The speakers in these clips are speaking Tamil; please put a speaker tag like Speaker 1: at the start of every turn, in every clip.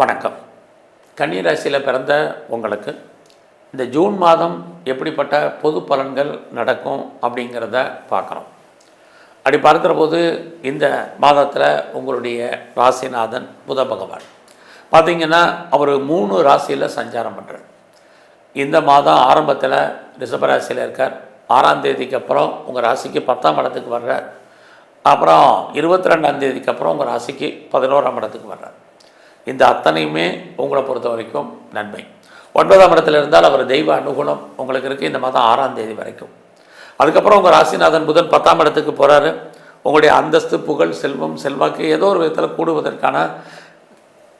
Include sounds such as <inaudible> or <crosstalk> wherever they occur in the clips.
Speaker 1: வணக்கம். கன்னிராசியில் பிறந்த உங்களுக்கு இந்த ஜூன் மாதம் எப்படிப்பட்ட பொது பலன்கள் நடக்கும் அப்படிங்கிறத பார்க்குறோம். அப்படி பார்க்குற போது இந்த மாதத்தில் உங்களுடைய ராசிநாதன் புத பகவான். பார்த்தீங்கன்னா அவர் மூணு ராசியில் சஞ்சாரம் பண்ணுறார் இந்த மாதம் ஆரம்பத்தில் ரிஷபராசியில் இருக்கார். ஆறாம் தேதிக்கு அப்புறம் உங்கள் ராசிக்கு பத்தாம் இடத்துக்கு வர்றார். அப்புறம் இருபத்தி ரெண்டாம் தேதிக்கு அப்புறம் உங்கள் ராசிக்கு பதினோராம் இடத்துக்கு வர்றார். இந்த அத்தனையுமே உங்களை பொறுத்த வரைக்கும் நன்மை. ஒன்பதாம் இடத்துல இருந்தால் அவர் தெய்வ அனுகூலம் உங்களுக்கு இருக்குது இந்த மாதம் ஆறாம் தேதி வரைக்கும். அதுக்கப்புறம் உங்கள் ராசிநாதன் புதன் பத்தாம் இடத்துக்கு போகிறாரு உங்களுடைய அந்தஸ்து புகழ் செல்வம் செல்வாக்கு ஏதோ ஒரு விதத்தில் கூடுவதற்கான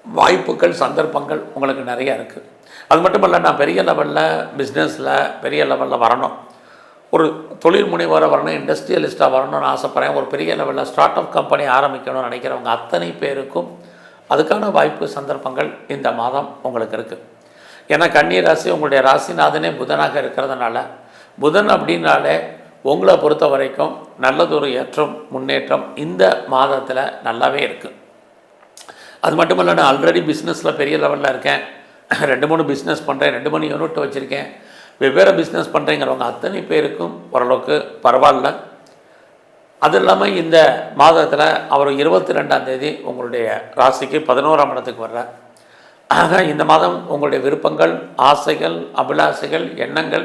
Speaker 1: வாய்ப்புகள் சந்தர்ப்பங்கள் உங்களுக்கு நிறையா இருக்குது அது மட்டும் இல்லை நான் பெரிய லெவலில் பிஸ்னஸில் பெரிய லெவலில் வரணும். ஒரு தொழில் முனைவராக வரணும் இண்டஸ்ட்ரியலிஸ்ட்டாக வரணும்னு ஆசைப்பட்றேன். ஒரு பெரிய லெவலில் ஸ்டார்ட் அப் கம்பெனி ஆரம்பிக்கணும்னு நினைக்கிறவங்க அத்தனை பேருக்கும் அதுக்கான வாய்ப்பு சந்தர்ப்பங்கள் இந்த மாதம் உங்களுக்கு இருக்குது ஏன்னா கன்னி ராசி உங்களுடைய ராசிநாதனே புதனாக இருக்கிறதுனால புதன் அப்படின்னாலே உங்களை பொறுத்த வரைக்கும் நல்லதொரு ஏற்றம் முன்னேற்றம் இந்த மாதத்தில் நல்லாவே இருக்குது அது மட்டும் இல்லை நான் ஆல்ரெடி பிஸ்னஸில் பெரிய லெவலில் இருக்கேன். <coughs> ரெண்டு மூணு பிஸ்னஸ் பண்ணுறேன் ரெண்டு மூணு யூனிட் வச்சுருக்கேன். வெவ்வேறு பிஸ்னஸ் பண்ணுறேங்கிறவங்க அத்தனை பேருக்கும் ஓரளவுக்கு பரவாயில்ல. அது இல்லாமல் இந்த மாதத்தில் அவர் இருபத்தி ரெண்டாம் தேதி உங்களுடைய ராசிக்கு பதினோராம் இடத்துக்கு வர்றார். ஆக இந்த மாதம் உங்களுடைய விருப்பங்கள் ஆசைகள் அபிலாசைகள் எண்ணங்கள்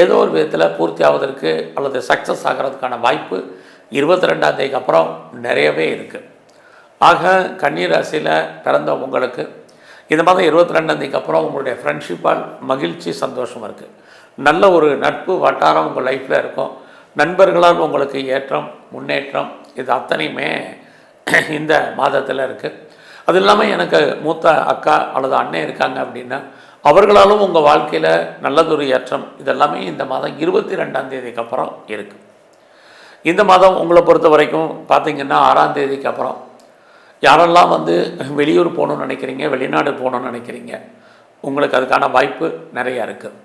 Speaker 1: ஏதோ ஒரு விதத்தில் பூர்த்தி ஆவதற்கு அல்லது சக்ஸஸ் ஆகிறதுக்கான வாய்ப்பு இருபத்தி ரெண்டாம் தேதிக்கு அப்புறம் நிறையவே இருக்குது ஆக கன்னி ராசியில் பிறந்த உங்களுக்கு இந்த மாதம் இருபத்தி ரெண்டாம் தேதிக்கு அப்புறம் உங்களுடைய ஃப்ரெண்ட்ஷிப்பால் மகிழ்ச்சி சந்தோஷம் இருக்குது நல்ல ஒரு நட்பு வட்டாரம் உங்கள் லைஃப்பில் இருக்கும். நண்பர்களால் உங்களுக்கு ஏற்றம் முன்னேற்றம் இது அத்தனையுமே <clears throat> இந்த மாதத்தில் இருக்குது அது இல்லாமல் எனக்கு மூத்த அக்கா அல்லது அண்ணன் இருக்காங்க அப்படின்னா அவர்களாலும் உங்கள் வாழ்க்கையில் நல்லதொரு ஏற்றம் இதெல்லாமே இந்த மாதம் இருபத்தி ரெண்டாம் தேதிக்கு அப்புறம் இருக்குது இந்த மாதம் உங்களை பொறுத்த வரைக்கும் பார்த்தீங்கன்னா ஆறாம் தேதிக்கு அப்புறம். யாரெல்லாம் வந்து வெளியூர் போகணும்னு நினைக்கிறீங்க வெளிநாடு போகணும்னு நினைக்கிறீங்க உங்களுக்கு அதுக்கான வாய்ப்பு நிறையா இருக்குது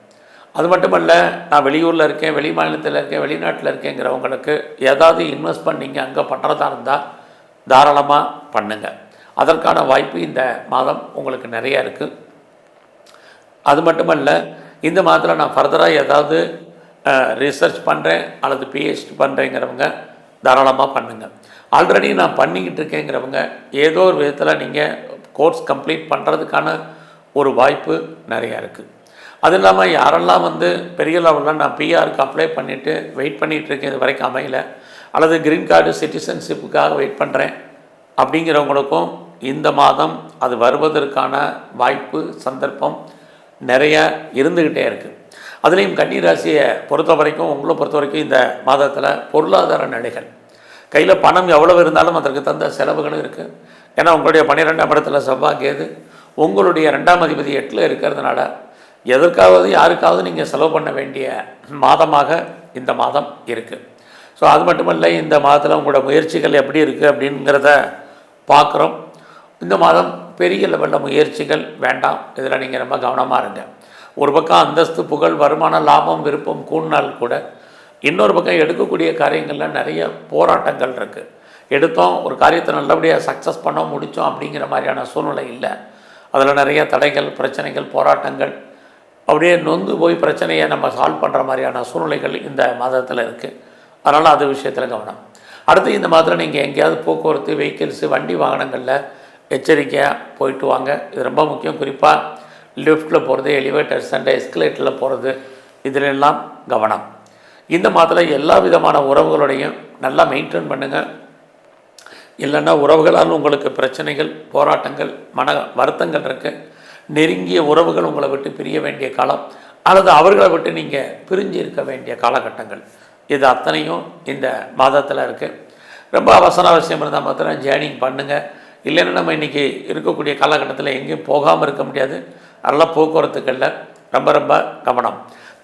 Speaker 1: அது மட்டுமல்ல நான் வெளியூரில் இருக்கேன் வெளி மாநிலத்தில் இருக்கேன் வெளிநாட்டில் இருக்கேங்கிறவங்களுக்கு ஏதாவது இன்வெஸ்ட் பண்ணீங்க அங்கே பண்ணுறதா இருந்தால் தாராளமாக பண்ணுங்கள் அதற்கான வாய்ப்பு இந்த மாதம் உங்களுக்கு நிறையா இருக்குது அது மட்டுமல்ல இந்த மாதத்தில் நான் ஃபர்தராக ஏதாவது ரிசர்ச் பண்ணுறேன் அல்லது பிஹெச்டி பண்ணுறேங்கிறவங்க தாராளமாக பண்ணுங்கள் ஆல்ரெடி நான் பண்ணிக்கிட்டு இருக்கேங்கிறவங்க ஏதோ ஒரு விதத்தில் நீங்கள் கோர்ஸ் கம்ப்ளீட் பண்ணுறதுக்கான ஒரு வாய்ப்பு நிறையா இருக்குது அது இல்லாமல் யாரெல்லாம் வந்து பெரிய லெவலில் நான் பிஆருக்கு அப்ளை பண்ணிவிட்டு வெயிட் பண்ணிகிட்ருக்கேன் இது வரைக்கும் அமையல அல்லது க்ரீன் கார்டு சிட்டிசன்ஷிப்புக்காக வெயிட் பண்ணுறேன் அப்படிங்கிறவங்களுக்கும் இந்த மாதம் அது வருவதற்கான வாய்ப்பு சந்தர்ப்பம் நிறைய இருந்துக்கிட்டே இருக்குது அதுலேயும் கன்னிராசியை பொறுத்த வரைக்கும் உங்களை பொறுத்த வரைக்கும் இந்த மாதத்தில் பொருளாதார நிலைகள். கையில் பணம் எவ்வளவு இருந்தாலும் அதற்கு தந்த செலவுகளும் இருக்குது ஏன்னா உங்களுடைய பன்னிரெண்டாம் இடத்துல செவ்வாய் கேது உங்களுடைய ரெண்டாம் அதிபதி எட்டில் இருக்கிறதுனால எதற்காவது யாருக்காவது நீங்கள் செலவு பண்ண வேண்டிய மாதமாக இந்த மாதம் இருக்குது ஸோ அது மட்டுமல்ல இந்த மாதத்தில் உங்களோட முயற்சிகள் எப்படி இருக்குது அப்படிங்கிறத பார்க்குறோம் இந்த மாதம் பெரிய லெவலில் முயற்சிகள் வேண்டாம். இதில் நீங்கள் ரொம்ப கவனமாக இருங்க. ஒரு பக்கம் அந்தஸ்து புகழ் வருமானம் லாபம் விருப்பம் கூழ்நாள் கூட இன்னொரு பக்கம் எடுக்கக்கூடிய காரியங்களில் நிறைய போராட்டங்கள் இருக்குது எடுத்தோம் ஒரு காரியத்தை நல்லபடியாக சக்ஸஸ் பண்ணோம் முடித்தோம் அப்படிங்கிற மாதிரியான சூழ்நிலை இல்லை. அதில் நிறைய தடைகள் பிரச்சனைகள் போராட்டங்கள் அப்படியே நொந்து போய் பிரச்சனையை நம்ம சால்வ் பண்ணுற மாதிரியான சூழ்நிலைகள் இந்த மாதத்தில் இருக்குது அதனால் அது விஷயத்தில் கவனம். அடுத்து இந்த மாதத்தில் நீங்கள் எங்கேயாவது போக்குவரத்து வெஹிக்கிள்ஸு வண்டி வாகனங்களில் எச்சரிக்கையாக போயிட்டு வாங்க. இது ரொம்ப முக்கியம். குறிப்பாக லிஃப்ட்டில் போகிறது எலிவேட்டர்ஸ் அண்ட் எஸ்கலேட்டரில் போகிறது இதிலெல்லாம் கவனம். இந்த மாதத்தில் எல்லா விதமான உறவுகளோடையும் நல்லா மெயின்டைன் பண்ணுங்கள் இல்லைன்னா உறவுகளால் உங்களுக்கு பிரச்சனைகள் போராட்டங்கள் மன வருத்தங்கள் இருக்குது நெருங்கிய உறவுகள் உங்களை விட்டு பிரிய வேண்டிய காலம் அல்லது அவர்களை விட்டு நீங்கள் பிரிஞ்சு இருக்க வேண்டிய காலகட்டங்கள். இது அத்தனையும் இந்த மாதத்தில் இருக்குது ரொம்ப அவசர அவசியம் இருந்தால் மாத்திரம் ஜேர்னிங் பண்ணுங்கள் இல்லைன்னா நம்ம இன்றைக்கி இருக்கக்கூடிய காலகட்டத்தில் எங்கேயும் போகாமல் இருக்க முடியாது. நல்ல போக்குவரத்துக்களில் ரொம்ப ரொம்ப கவனம்.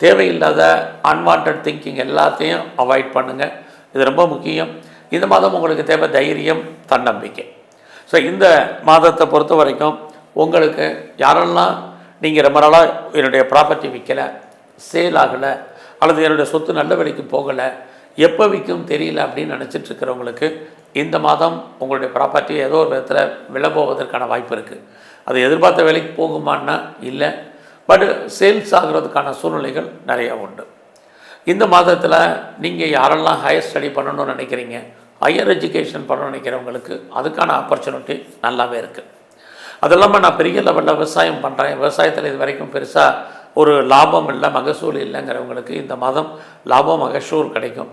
Speaker 1: தேவையில்லாத அன்வான்ட் திங்கிங் எல்லாத்தையும் அவாய்ட் பண்ணுங்கள் இது ரொம்ப முக்கியம். இந்த மாதம் உங்களுக்கு தேவை தைரியம் தன்னம்பிக்கை. ஸோ இந்த மாதத்தை பொறுத்த வரைக்கும் உங்களுக்கு யாரெல்லாம் நீங்கள் ரொம்ப நாளாக என்னுடைய ப்ராப்பர்ட்டி விற்கலை சேல் ஆகலை அல்லது என்னுடைய சொத்து நல்ல விலைக்கு போகலை எப்போ விற்கும் தெரியல அப்படின்னு நினச்சிட்டு இருக்கிறவங்களுக்கு இந்த மாதம் உங்களுடைய ப்ராப்பர்ட்டி ஏதோ ஒரு விதத்தில் விலை போவதற்கான வாய்ப்பு இருக்குது அது எதிர்பார்த்த வேலைக்கு போகுமான்னா இல்லை பட் சேல்ஸ் ஆகிறதுக்கான சூழ்நிலைகள் நிறையா உண்டு. இந்த மாதத்தில் நீங்கள் யாரெல்லாம் ஹையர் ஸ்டடி பண்ணணும்னு நினைக்கிறீங்க ஹையர் எஜுகேஷன் பண்ணணும்னு நினைக்கிறவங்களுக்கு அதுக்கான ஆப்பர்ச்சுனிட்டி நல்லாவே இருக்குது அது இல்லாமல் நான் பெரிய லெவலில் விவசாயம் பண்ணுறேன் விவசாயத்தில் இது வரைக்கும் பெருசாக ஒரு லாபம் இல்லை மகசூல் இல்லைங்கிறவங்களுக்கு இந்த மாதம் லாபம் மகசூல் கிடைக்கும்.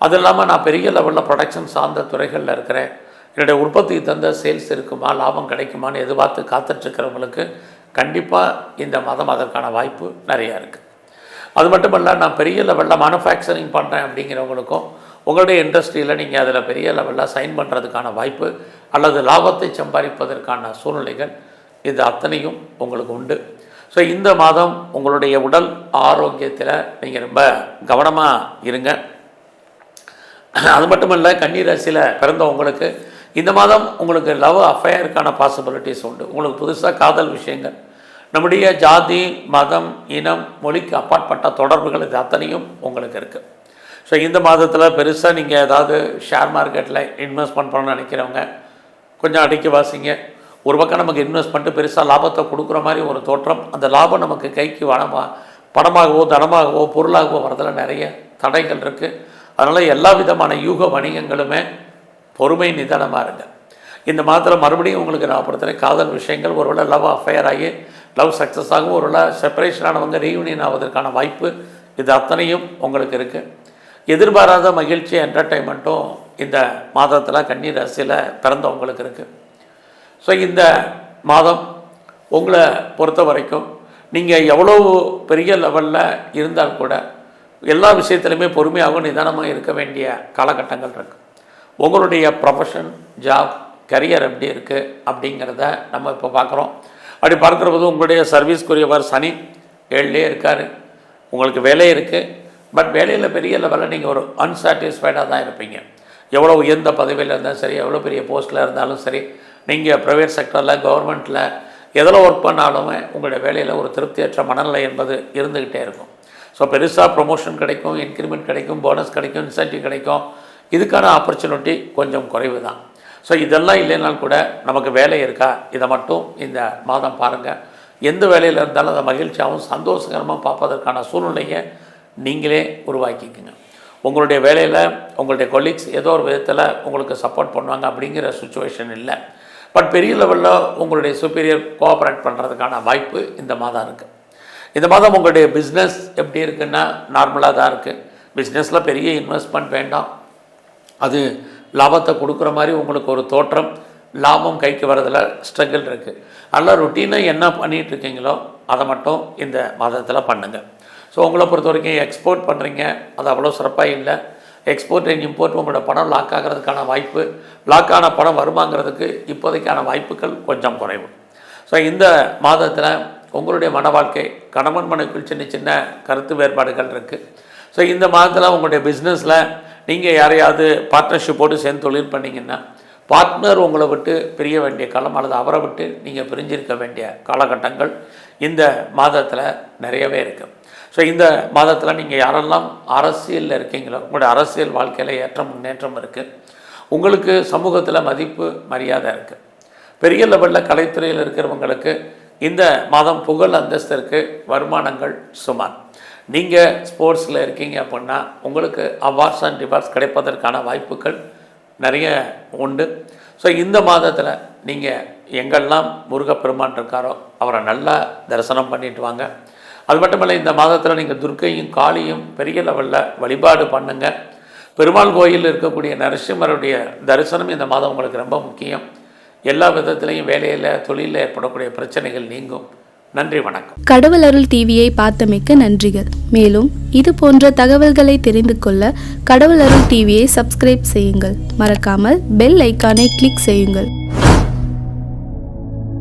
Speaker 1: அது இல்லாமல் நான் பெரிய லெவலில் ப்ரொடக்ஷன் சார்ந்த துறைகளில் இருக்கிறேன். என்னுடைய உற்பத்தி தந்த சேல்ஸ் இருக்குமா லாபம் கிடைக்குமான்னு எதிர்பார்த்து காத்துட்ருக்கிறவங்களுக்கு கண்டிப்பாக இந்த மாதம் அதற்கான வாய்ப்பு நிறையா இருக்குது அது மட்டும் இல்லை நான் பெரிய லெவலில் மேனுஃபேக்சரிங் பண்ணுறேன் அப்படிங்கிறவங்களுக்கும் உங்களுடைய இண்டஸ்ட்ரியில் நீங்கள் அதில் பெரிய லெவலில் சைன் பண்ணுறதுக்கான வாய்ப்பு அல்லது லாபத்தை சம்பாதிப்பதற்கான சூழ்நிலைகள் இது அத்தனையும் உங்களுக்கு உண்டு. ஸோ இந்த மாதம் உங்களுடைய உடல் ஆரோக்கியத்தில் நீங்கள் ரொம்ப கவனமாக இருங்க. அது மட்டும் இல்லை கன்னி ராசியில் பிறந்தவங்களுக்கு இந்த மாதம் உங்களுக்கு லவ் அஃபேருக்கான பாசிபிலிட்டிஸ் உண்டு. உங்களுக்கு புதுசாக காதல் விஷயங்கள் நம்முடைய ஜாதி மதம் இனம் மொழிக்கு அப்பாற்பட்ட தொடர்புகள் இது அத்தனையும் உங்களுக்கு இருக்குது ஸோ இந்த மாதத்தில் பெருசாக நீங்கள் ஏதாவது ஷேர் மார்க்கெட்டில் இன்வெஸ்ட்மெண்ட் பண்ணணும்னு நினைக்கிறவங்க கொஞ்சம் அடிக்க வாசிங்க. ஒரு பக்கம் நமக்கு இன்வெஸ்ட் பண்ணிட்டு பெருசாக லாபத்தை கொடுக்குற மாதிரி ஒரு தோற்றம் அந்த லாபம் நமக்கு கைக்கு வனமாக பணமாகவோ தனமாகவோ பொருளாகவோ வரதில் நிறைய தடைகள் இருக்குது அதனால் எல்லா விதமான யூக வணிகங்களுமே பொறுமை நிதானமாக இருங்க. இந்த மாதத்தில் மறுபடியும் உங்களுக்கு நான் பொறுத்தவரை காதல் விஷயங்கள் ஒருவேளை லவ் அஃபையர் ஆகி லவ் சக்ஸஸ் ஆகும் ஒருவேளை செப்பரேஷன் ஆனவங்க ரீயூனியன் ஆவதற்கான வாய்ப்பு இது அத்தனையும் உங்களுக்கு இருக்குது எதிர்பாராத மகிழ்ச்சி என்டர்டைன்மெண்ட்டும் இந்த மாதத்தில் கன்னி ராசியில் பிறந்தவங்களுக்கு இருக்குது ஸோ இந்த மாதம் உங்களை பொறுத்த வரைக்கும் நீங்கள் எவ்வளோ பெரிய லெவலில் இருந்தால் கூட எல்லா விஷயத்துலையுமே பொறுமையாகவும் நிதானமாக இருக்க வேண்டிய காலகட்டங்கள் இருக்குது உங்களுடைய ப்ரொஃபஷன் ஜாப் கரியர் எப்படி இருக்குது அப்படிங்கிறத நம்ம இப்போ பார்க்குறோம். அப்படி பார்க்குற போது உங்களுடைய சர்வீஸ்க்குரியவர் சனி ஏழுலேயே இருக்கார். உங்களுக்கு வேலை இருக்குது பட் வேலையில் பெரிய லெவலில் நீங்கள் ஒரு அன்சாட்டிஸ்ஃபைடாக தான் இருப்பீங்க. எவ்வளோ உயர்ந்த பதவியில் இருந்தாலும் சரி எவ்வளோ பெரிய போஸ்ட்டில் இருந்தாலும் சரி நீங்கள் ப்ரைவேட் செக்டரில் கவர்மெண்ட்டில் எதில் ஒர்க் பண்ணாலுமே உங்களுடைய வேலையில் ஒரு திருப்தியற்ற மனநிலை என்பது இருந்துக்கிட்டே இருக்கும். ஸோ பெருசாக ப்ரொமோஷன் கிடைக்கும் இன்க்ரிமெண்ட் கிடைக்கும் போனஸ் கிடைக்கும் இன்சென்டிவ் கிடைக்கும். இதுக்கான ஆப்பர்ச்சுனிட்டி கொஞ்சம் குறைவு தான். ஸோ இதெல்லாம் இல்லைனாலும் கூட நமக்கு வேலை இருக்கா? இதை மட்டும் இந்த மாதம் பாருங்கள் எந்த வேலையில் இருந்தாலும் அதை மகிழ்ச்சியாகவும் சந்தோஷகரமாக பார்ப்பதற்கான சூழ்நிலையை நீங்களே உருவாக்கிக்குங்க. உங்களுடைய வேலையில் உங்களுடைய கொலீக்ஸ் ஏதோ ஒரு விதத்தில் உங்களுக்கு சப்போர்ட் பண்ணுவாங்க அப்படிங்கிற சுச்சுவேஷன் இல்லை. பட் பெரிய லெவலில் உங்களுடைய சுப்பீரியர் கோஆப்ரேட் பண்ணுறதுக்கான வாய்ப்பு இந்த மாதம் இருக்குது இந்த மாதம் உங்களுடைய பிஸ்னஸ் எப்படி இருக்குன்னா நார்மலாக தான் இருக்குது பிஸ்னஸில் பெரிய இன்வெஸ்ட்மெண்ட் வேண்டாம். அது லாபத்தை கொடுக்குற மாதிரி உங்களுக்கு ஒரு தோற்றம் லாபம் கைக்கு வரதில் ஸ்ட்ரகிள் இருக்குது நல்லா ருட்டீனாக என்ன பண்ணிகிட்ருக்கீங்களோ அதை மட்டும் இந்த மாதத்தில் பண்ணுங்கள் ஸோ உங்களை பொறுத்த வரைக்கும் எக்ஸ்போர்ட் பண்ணுறீங்க அது அவ்வளோ சிறப்பாக இல்லை. எக்ஸ்போர்ட் அண்ட் இம்போர்ட் உங்களோட பணம் லாக் ஆகிறதுக்கான வாய்ப்பு. லாக் ஆன பணம் வருமாங்கிறதுக்கு இப்போதைக்கான வாய்ப்புகள் கொஞ்சம் குறைவு. ஸோ இந்த மாதத்தில் உங்களுடைய மன வாழ்க்கை கணவன் மனைக்குள் சின்ன சின்ன கருத்து வேறுபாடுகள் இருக்குது ஸோ இந்த மாதத்தில் உங்களுடைய பிஸ்னஸில் நீங்கள் யாரையாவது பார்ட்னர்ஷிப் போட்டு சேர்ந்து தொழில் பண்ணிங்கன்னா பார்ட்னர் உங்களை விட்டு பிரிய வேண்டிய காலம் அல்லது அவரை விட்டு நீங்கள் பிரிஞ்சிருக்க வேண்டிய காலகட்டங்கள் இந்த மாதத்தில் நிறையவே இருக்குது ஸோ இந்த மாதத்தில் நீங்கள் யாரெல்லாம் அரசியலில் இருக்கீங்களோ உங்களுடைய அரசியல் வாழ்க்கையில் ஏற்றம் முன்னேற்றம் இருக்குது உங்களுக்கு சமூகத்தில் மதிப்பு மரியாதை இருக்குது பெரிய லெவலில் கலைத்துறையில் இருக்கிறவங்களுக்கு இந்த மாதம் புகழ் அந்தஸ்திற்கு வருமானங்கள் சுமார். நீங்கள் ஸ்போர்ட்ஸில் இருக்கீங்க அப்படின்னா உங்களுக்கு அவார்ட்ஸ் அண்ட் ரிவார்ட்ஸ் கிடைப்பதற்கான வாய்ப்புகள் நிறைய உண்டு. ஸோ இந்த மாதத்தில் நீங்கள் எங்கெல்லாம் முருகப்பெருமான் இருக்காரோ அவரை நல்லா தரிசனம் பண்ணிட்டு வாங்க. அது மட்டுமல்ல இந்த மாதத்தில் நீங்கள் துர்க்கையும் காளியும் பெரிய லெவலில் வழிபாடு பண்ணுங்க. பெருமாள் கோயிலில் இருக்கக்கூடிய நரசிம்மருடைய தரிசனம் இந்த மாதம் உங்களுக்கு ரொம்ப முக்கியம். எல்லா விதத்துலேயும் வேலையில் தொழிலில் ஏற்படக்கூடிய பிரச்சனைகள் நீங்கும். நன்றி வணக்கம்.
Speaker 2: கடவுள் அருள் டிவியை பார்த்தமைக்க நன்றிகள். மேலும் இது போன்ற தகவல்களை தெரிந்து கொள்ள கடவுள் அருள் டிவியை சப்ஸ்கிரைப் செய்யுங்கள். மறக்காமல் பெல் ஐக்கானை கிளிக் செய்யுங்கள்.